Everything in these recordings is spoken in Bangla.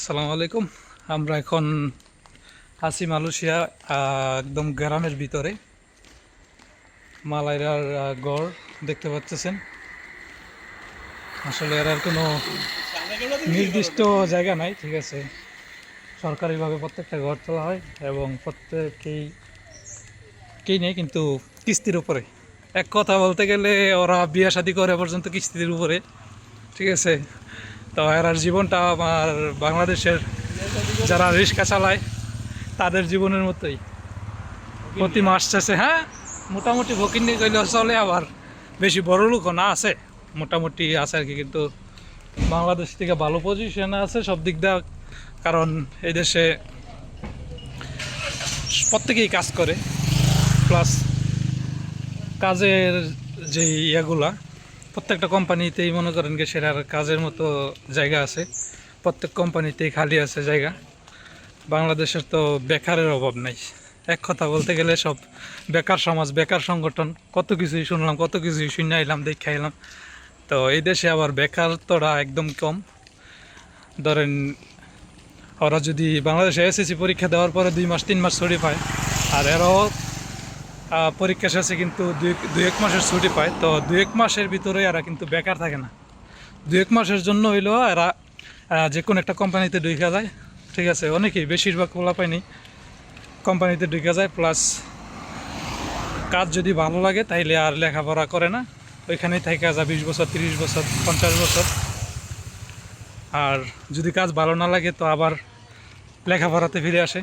আসসালামু আলাইকুম। আমরা এখন আছি মালয়েশিয়া একদম গ্রামের ভিতরে। মালাইরার গড় দেখতে পাচ্ছেন। আসলে এর আর কোনো নির্দিষ্ট জায়গা নাই, ঠিক আছে। সরকারিভাবে প্রত্যেকটা ঘর তোলা হয় এবং প্রত্যেকেই কেই নেই, কিন্তু কিস্তির উপরে। এক কথা বলতে গেলে ওরা বিয়ে শাদি করে পর্যন্ত কিস্তির উপরে, ঠিক আছে। তো এরার জীবনটা আমার বাংলাদেশের যারা রিক্সা চালায়, তাদের জীবনের মতোই। প্রতি মাস শেষে হ্যাঁ মোটামুটি ভকিন্নি গেলেও চলে আবার। বেশি বড় লোকও না আছে, মোটামুটি আছে আর কি, কিন্তু বাংলাদেশ থেকে ভালো পজিশনে আছে সব দিক দিয়ে, কারণ এই দেশে প্রত্যেকেই কাজ করে। প্লাস কাজের যে ইয়েগুলা প্রত্যেকটা কোম্পানিতেই মনে করেন কি সেটার কাজের মতো জায়গা আছে। প্রত্যেক কোম্পানিতেই খালি আছে জায়গা। বাংলাদেশের তো বেকারের অভাব নাই। এক কথা বলতে গেলে সব বেকার সমাজ, বেকার সংগঠন, কত কিছুই শুনলাম, কত কিছুই শুনে আইলাম, দেখে এলাম তো এই দেশে আবার বেকারত্বটা একদম কম। ধরেন, ওরা যদি বাংলাদেশে এসএসসি পরীক্ষা দেওয়ার পরে দুই মাস, তিন মাস ছুটি পায়, আর এরাও পরীক্ষা শেষে কিন্তু দুই এক মাসের ছুটি পায়। তো দুই এক মাসের ভিতরে এরা কিন্তু বেকার থাকে না। দুই এক মাসের জন্য হইলেও এরা যে কোনো একটা কোম্পানিতে ঢুকা যায়। ঠিক আছে, অনেকেই বেশিরভাগ পোলা পায়নি। কোম্পানিতে ঢুকে যায় প্লাস কাজ যদি ভালো লাগে তাইলে আর লেখাপড়া করে না। ওইখানেই থেকে যা বিশ বছর, তিরিশ বছর, পঞ্চাশ বছর। আর যদি কাজ ভালো না লাগে তো আবার লেখাপড়াতে ফিরে আসে।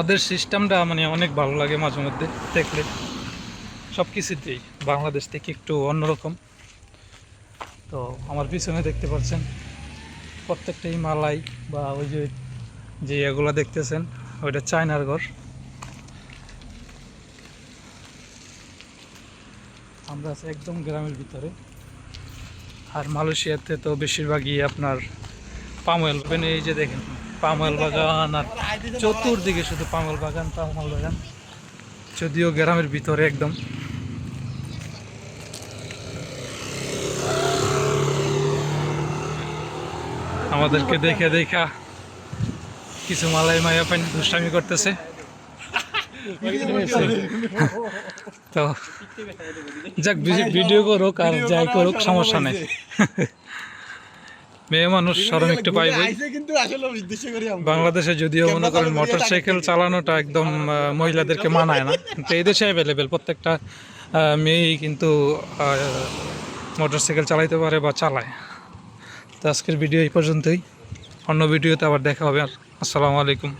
ওদের সিস্টেমটা মানে অনেক ভালো লাগে মাঝে মধ্যে দেখলে। সব কিছুতেই বাংলাদেশ থেকে একটু অন্যরকম। তো আমার পিছনে দেখতে পাচ্ছেন প্রত্যেকটাই মালাই বা ওই যে যে এগুলো দেখতেছেন, ওইটা চায়নার ঘর। আমরা আছি একদম গ্রামের ভিতরে। আর মালয়েশিয়াতে তো বেশিরভাগই আপনার বাগান এই যে দেখেন। পাময়েল বাগান আর চতুর্দিকে শুধু পাময়েল বাগান পাময়েল বাগান। যদিও গ্রামের ভিতরে একদম। আমাদেরকে দেখে দেখা কিছু মালাই মায়া পানি দুষ্টামি করতেছে। তো যাক, ভিডিও করুক আর যাই করুক, সমস্যা নেই। মেয়ে মানুষ সরম একটু পাইবে বাংলাদেশে যদিও মনে করেন মোটর সাইকেল চালানোটা একদম মহিলাদেরকে মানায় না। কিন্তু এই দেশে অ্যাভেলেবেল প্রত্যেকটা মেয়েই কিন্তু মোটর সাইকেল চালাইতে পারে বা চালায়। তো আজকের ভিডিও এই পর্যন্তই। অন্য ভিডিওতে আবার দেখা হবে। আর আসসালামু আলাইকুম।